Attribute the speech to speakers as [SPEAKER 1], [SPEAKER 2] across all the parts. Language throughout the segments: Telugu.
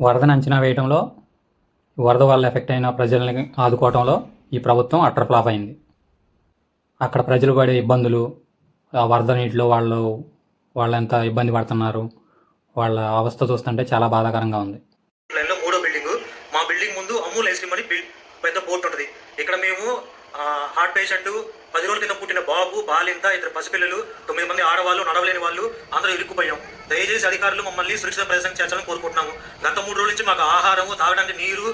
[SPEAKER 1] వరదను అంచనా వేయడంలో వరద వల్ల ఎఫెక్ట్ అయిన ప్రజల్ని ఆదుకోవడంలో ఈ ప్రభుత్వం అట్టర్ ఫ్లాప్ అయింది. అక్కడ ప్రజలు పడే ఇబ్బందులు ఆ వరద నీటిలో వాళ్ళు వాళ్ళు ఎంత ఇబ్బంది పడుతున్నారు వాళ్ళ అవస్థ చూస్తుంటే చాలా బాధాకరంగా ఉంది.
[SPEAKER 2] మూడో బిల్డింగ్ మా బిల్డింగ్ ముందు అమూల్ ఐస్ క్రీమ్ అని బిల్ పెద్ద బోర్డు ఉంటుంది ఇక్కడ మేము ఆ, హార్ట్ పేషెంట్ పది రోజుల క్రితం పుట్టిన బాబు బాలింత ఇద్దరు పసిపిల్లలు తొమ్మిది మంది ఆడవాళ్ళు నడవలేని వాళ్ళు అందరూ ఇరుక్కుపోయాం. దయచేసి అధికారులు మమ్మల్ని సురక్షిత ప్రదేశం చేర్చాలని కోరుకుంటున్నాము. గత మూడు రోజుల నుంచి మాకు ఆహారము తాగడానికి నీరు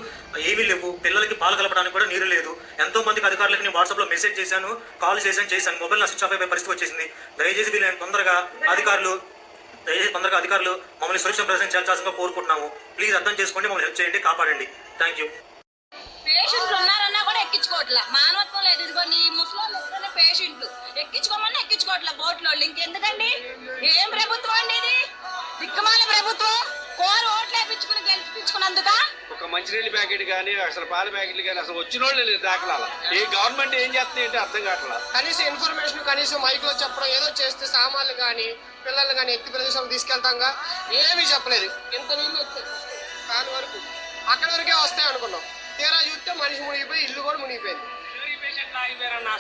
[SPEAKER 2] ఏమీ లేవు. పిల్లలకి పాలు కలపడానికి కూడా నీరు లేదు. ఎంతో మందికి అధికారులకు నేను వాట్సాప్లో మెసేజ్ చేశాను కాల్ చేశాను చేశాను. మొబైల్ నా స్విచ్ ఆఫ్ అయిపోయే పరిస్థితి వచ్చేసింది. దయచేసి వీళ్ళని తొందరగా అధికారులు దయచేసి తొందరగా అధికారులు మమ్మల్ని సురక్షిత ప్రదేశం చేర్చాల్సిందిగా కోరుకుంటున్నాము. ప్లీజ్ అర్థం చేసుకోండి మమ్మల్ని హెల్ప్ చేయండి కాపాడండి. Thank you.
[SPEAKER 3] ఎక్కించుకోవట్లే. మానవత్వం లేదు. ఇదిగో నీ ఎక్కడనే పేషెంట్లు. ఎక్కించుకోమని ఎక్కించుకోవట్లే బోట్లో ఇంకెందుకండి? ఏం ప్రభుత్వం అండి ఇది? దిక్కుమాల ప్రభుత్వం. కోరు ఓట్లు వేయించుకుని గెలిపించుకున్నందుక?
[SPEAKER 4] ఒక మంచినీళ్ళ ప్యాకెట్ కానీ అసలు పాల ప్యాకెట్లు కానీ అసలు వచ్చిన వాళ్ళు లేదు దాఖలాల. ఏ గవర్నమెంట్ ఏం చేస్తుంది ఏంటి అర్థం కావట్లా?
[SPEAKER 5] కనీసం ఇన్ఫర్మేషన్ కనీసం మైక్లో చెప్పడం ఏదో చేస్తే సామాన్లు కానీ పిల్లలు కానీ ఎత్తి ప్రదేశం తీసుకెళ్తాంగా? ఏమీ చెప్పలేదు. ఇంత నీళ్ళు వచ్చాయి దాని వరకు అక్కడి వరకే వస్తాయి అనుకున్నాం. తీరా చూస్తే మనిషి మునిగిపోయి ఇల్లు కూడా మునిగిపోయింది.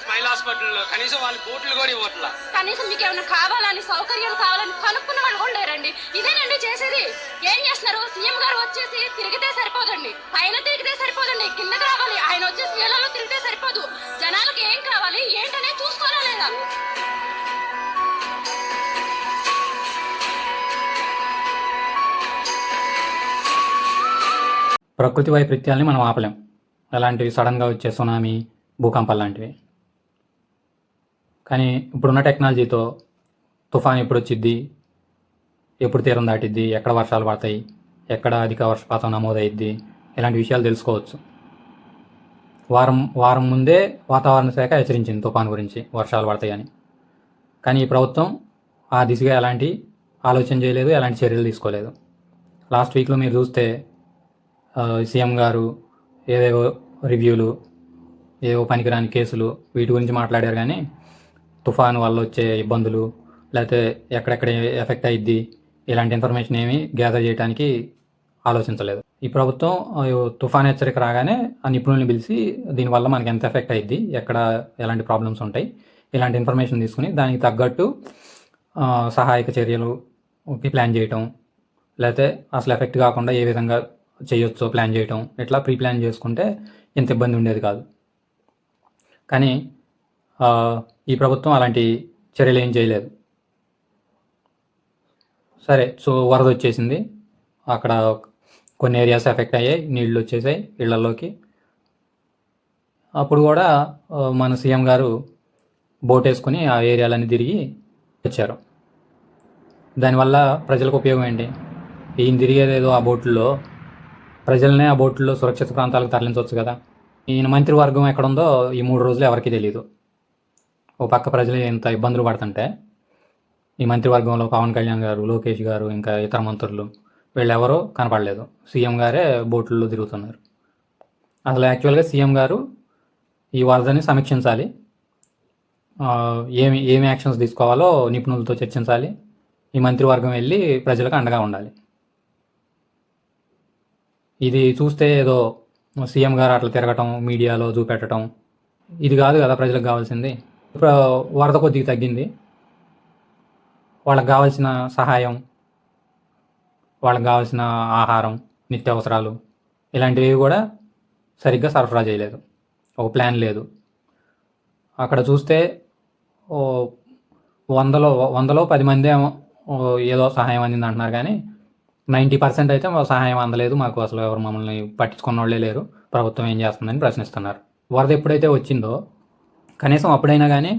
[SPEAKER 4] స్మైల్ హాస్పిటల్లో కనీసం వాళ్ళు బోట్లు కూడా ఇవ్వట్లా.
[SPEAKER 3] కనీసం మీకు ఏమైనా కావాలని సౌకర్యాలు కావాలని కనుక్కున్న వాళ్ళు కూడా లేరండి. ఇదేనండి చేసేది. ఏం చేస్తున్నారు? సీఎం గారు వచ్చేసి తిరిగితే సరిపోదండి. పైన తిరిగితే సరిపోదండి. కిందకి రావాలి. ఆయన వచ్చేసి నీళ్ళలో తిరిగితే సరిపోదు. జనాలకు ఏం కావాలి? ఏంటనే చూసుకోవాలా లేదా?
[SPEAKER 1] ప్రకృతి వైపరీత్యాలని మనం ఆపలేం. అలాంటివి సడన్గా వచ్చే సునామీ భూకంపాలు లాంటివి. కానీ ఇప్పుడున్న టెక్నాలజీతో తుఫాన్ ఎప్పుడు వచ్చిద్ది? ఎప్పుడు తీరం దాటిద్ది? ఎక్కడ వర్షాలు పడతాయి? ఎక్కడ అధిక వర్షపాతం నమోదైద్ది ఇలాంటి విషయాలు తెలుసుకోవచ్చు. వారం వారం ముందే వాతావరణ శాఖ హెచ్చరించింది తుఫాన్ గురించి వర్షాలు పడతాయని కానీ ఈ ప్రభుత్వం ఆ దిశగా ఎలాంటి ఆలోచన చేయలేదు ఎలాంటి చర్యలు తీసుకోలేదు. లాస్ట్ వీక్లో మీరు చూస్తే సీఎం గారు ఏవేవో రివ్యూలు ఏవో పనికిరాని కేసులు వీటి గురించి మాట్లాడారు కానీ తుఫాన్ వల్ల వచ్చే ఇబ్బందులు లేకపోతే ఎక్కడెక్కడ ఎఫెక్ట్ అయ్యిద్ది ఇలాంటి ఇన్ఫర్మేషన్ ఏమీ గ్యాదర్ చేయడానికి ఆలోచించలేదు. ఈ ప్రభుత్వం తుఫాన్ హెచ్చరిక రాగానే ఆ నిపుణుల్ని పిలిచి దీనివల్ల మనకి ఎంత ఎఫెక్ట్ అయ్యిద్ది ఎక్కడ ఎలాంటి ప్రాబ్లమ్స్ ఉంటాయి ఇలాంటి ఇన్ఫర్మేషన్ తీసుకుని దానికి తగ్గట్టు సహాయక చర్యలు ప్లాన్ చేయటం లేకపోతే అసలు ఎఫెక్ట్ కాకుండా ఏ విధంగా చేయొచ్చో ప్లాన్ చేయటం ఇట్లా ప్రీ ప్లాన్ చేసుకుంటే ఇంత ఇబ్బంది ఉండేది కాదు. కానీ ఈ ప్రభుత్వం అలాంటి చర్యలు ఏం చేయలేదు. సరే సో వరద వచ్చేసింది. అక్కడ కొన్ని ఏరియాస్ ఎఫెక్ట్ అయ్యాయి. నీళ్ళు వచ్చేసాయి ఇళ్ళలోకి. అప్పుడు కూడా మన సీఎం గారు బోట్ వేసుకుని ఆ ఏరియాలన్నీ తిరిగి వచ్చారు. దానివల్ల ప్రజలకు ఉపయోగం ఏంటి? ఈయన తిరిగేదేదో ఆ బోట్లో ప్రజలనే ఆ బోట్లో సురక్షిత ప్రాంతాలకు తరలించవచ్చు కదా. ఈయన మంత్రివర్గం ఎక్కడుందో ఈ మూడు రోజులు ఎవరికీ తెలియదు ఓ పక్క ప్రజలు ఎంత ఇబ్బందులు పడుతుంటే ఈ మంత్రివర్గంలో పవన్ కళ్యాణ్ గారు లోకేష్ గారు ఇంకా ఇతర మంత్రులు వీళ్ళెవరూ కనపడలేదు. సీఎం గారే బోట్లలో తిరుగుతున్నారు. అసలు యాక్చువల్గా సీఎం గారు ఈ వరదని సమీక్షించాలి. ఏమి ఏమి యాక్షన్స్ తీసుకోవాలో నిపుణులతో చర్చించాలి. ఈ మంత్రివర్గం వెళ్ళి ప్రజలకు అండగా ఉండాలి. ఇది చూస్తే ఏదో సీఎం గారు అట్లా తిరగటం మీడియాలో చూపెట్టడం ఇది కాదు కదా ప్రజలకు కావాల్సింది. ఇప్పుడు వరద కొద్దిగా తగ్గింది. వాళ్ళకి కావాల్సిన సహాయం వాళ్ళకి కావాల్సిన ఆహారం నిత్యావసరాలు ఇలాంటివి కూడా సరిగ్గా సరఫరా చేయలేదు. ఒక ప్లాన్ లేదు. అక్కడ చూస్తే వందలో వందలో పది మంది ఏమో ఏదో సహాయం అందింది అంటున్నారు కానీ నైంటీ పర్సెంట్ అయితే మా సహాయం అందలేదు. మాకు అసలు ఎవరు మమ్మల్ని పట్టించుకున్న వాళ్ళే లేరు. ప్రభుత్వం ఏం చేస్తుందని ప్రశ్నిస్తున్నారు. వరద ఎప్పుడైతే వచ్చిందో కనీసం అప్పుడైనా కానీ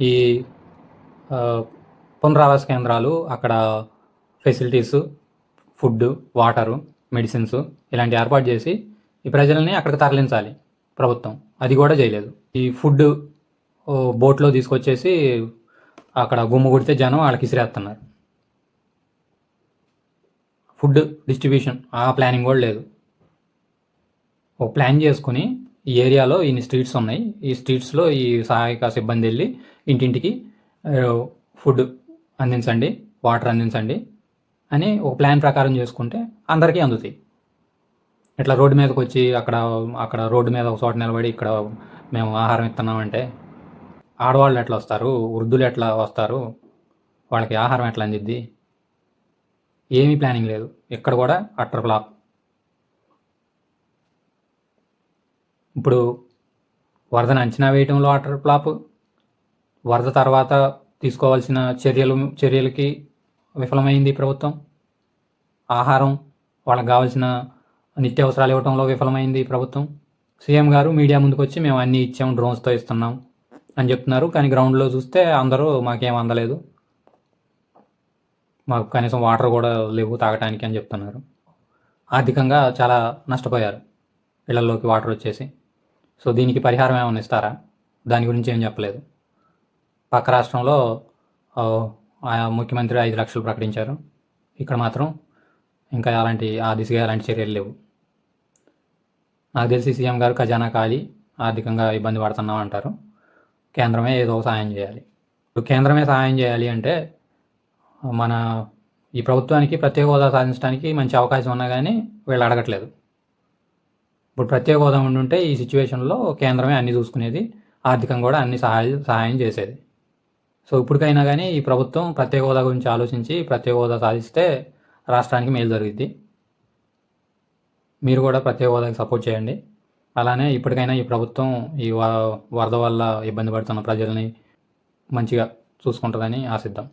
[SPEAKER 1] ఈ పునరావాస కేంద్రాలు అక్కడ ఫెసిలిటీస్ ఫుడ్ వాటరు మెడిసిన్స్ ఇలాంటి ఏర్పాటు చేసి ఈ ప్రజల్ని అక్కడికి తరలించాలి ప్రభుత్వం. అది కూడా చేయలేదు. ఈ ఫుడ్ ఓ, బోట్లో తీసుకొచ్చేసి అక్కడ గుమ్ము కొడితే జనం వాళ్ళకి ఇసిరేస్తున్నారు ఫుడ్ డిస్ట్రిబ్యూషన్. ఆ ప్లానింగ్ కూడా లేదు. ఒక ప్లాన్ చేసుకుని ఈ ఏరియాలో ఇన్ని స్ట్రీట్స్ ఉన్నాయి. ఈ స్ట్రీట్స్లో ఈ సహాయక సిబ్బంది వెళ్ళి ఇంటింటికి ఫుడ్ అందించండి వాటర్ అందించండి అని ఒక ప్లాన్ ప్రకారం చేసుకుంటే అందరికీ అందుతాయి. ఇట్లా రోడ్డు మీదకి వచ్చి అక్కడ అక్కడ రోడ్డు మీద ఒక చోట నిలబడి ఇక్కడ మేము ఆహారం ఇస్తున్నామంటే ఆడవాళ్ళు ఎట్లా వస్తారు? వృద్ధులు ఎట్లా వస్తారు? వాళ్ళకి ఆహారం ఎట్లా అందిద్ది? ఏమీ ప్లానింగ్ లేదు. ఇక్కడ కూడా అట్టర్ ఫ్లాప్. ఇప్పుడు వరదను అంచనా వేయటంలో అటర్ ఫ్లాప్. వరద తర్వాత తీసుకోవాల్సిన చర్యలు చర్యలకి విఫలమైంది ప్రభుత్వం. ఆహారం వాళ్ళకి కావాల్సిన నిత్యావసరాలు ఇవ్వడంలో విఫలమైంది ప్రభుత్వం. సీఎం గారు మీడియా ముందుకు వచ్చి మేము అన్నీ ఇచ్చాము డ్రోన్స్తో ఇస్తున్నాం అని చెప్తున్నారు. కానీ గ్రౌండ్లో చూస్తే అందరూ మాకేం అందలేదు. మాకు కనీసం వాటర్ కూడా లేవు తాగటానికి అని చెప్తున్నారు. ఆర్థికంగా చాలా నష్టపోయారు ఇళ్ళలోకి వాటర్ వచ్చేసి. సో దీనికి పరిహారం ఏమైనా ఇస్తారా? దాని గురించి ఏం చెప్పలేదు. పక్క రాష్ట్రంలో ఆ, ముఖ్యమంత్రి ఐదు లక్షలు ప్రకటించారు. ఇక్కడ మాత్రం ఇంకా అలాంటి ఆ దిశగా ఎలాంటి చర్యలు లేవు. నాకు తెలిసి సీఎం గారు ఖజానా ఖాళీ ఆర్థికంగా ఇబ్బంది పడుతున్నాం అంటారు కేంద్రమే ఏదో సహాయం చేయాలి. ఇప్పుడు కేంద్రమే సహాయం చేయాలి అంటే మన ఈ ప్రభుత్వానికి ప్రత్యేక హోదా సాధించడానికి మంచి అవకాశం ఉన్నా కానీ వీళ్ళు అడగట్లేదు. ఇప్పుడు ప్రత్యేక హోదా ఉండుంటే ఈ సిచ్యువేషన్లో కేంద్రమే అన్ని చూసుకునేది ఆర్థికంగా కూడా అన్ని సహాయం సహాయం చేసేది. సో ఇప్పటికైనా కానీ ఈ ప్రభుత్వం ప్రత్యేక హోదా గురించి ఆలోచించి ప్రత్యేక హోదా సాధిస్తే రాష్ట్రానికి మేలు జరుగుద్ది. మీరు కూడా ప్రత్యేక హోదాకి సపోర్ట్ చేయండి. అలానే ఇప్పటికైనా ఈ ప్రభుత్వం ఈ వ- వరద వల్ల ఇబ్బంది పడుతున్న ప్రజల్ని మంచిగా చూసుకుంటుందని ఆశిద్దాం.